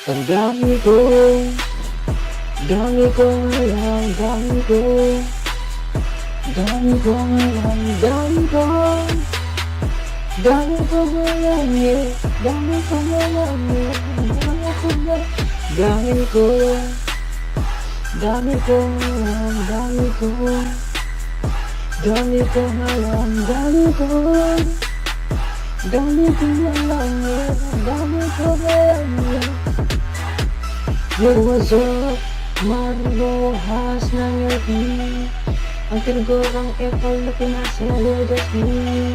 ganggu ganggu yang ganggu ganggu yang ganggu ganggu yang ganggu ganggu ganggu ganggu ganggu Dali ko ngayon, dali ko Dali ko ngayon, dali ko ngayon dami ko Dami ko ngayon, yeah Dami ko ngayon, yeah Yo, what's up? Marlo has ng LP Ang tinagurang epal na pinasalagas ni.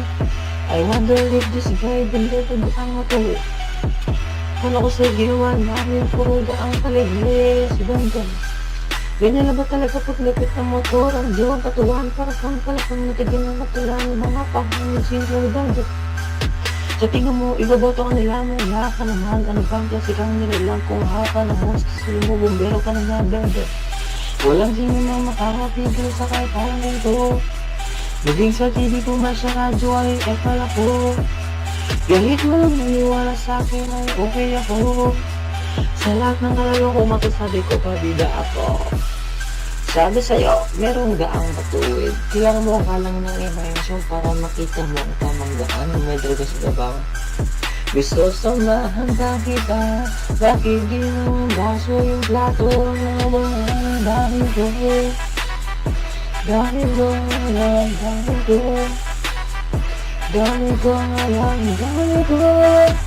I wonder if this guy delivered ang ito Kala ko sa ginawa namin puro ang kaliglis Ganda Ganyan na ba talaga pag lapit ng motor? Ang diwang katuwan para kang palakang natigil ng matulan Mga pangangin ng banda sa tingin mo, ibaboto ka nila mo, wala ka naman, ano bang kasi kang nilalang kung haka na mo, sa mo, bumbero ka na nga, bebe. Walang sino na makakapigil sa kahit parang ito. Maging sa TV ko ba sa radyo ay ekal ako. Kahit walang naniwala sa akin ay okay ako. Sa lahat ng kalalo ko, masasabi ko pabida ako. Sabi sa'yo, merong gaang matuwid. Kailangan mo ka lang ng emotion para makita mo ang tamang gaan ng medyo ka sa gabaw. Gusto samahan ka kita, bakit di mo baso yung plato ng mga dami ko? Dami ko dami ko. Dami ko ngayon, dami ko.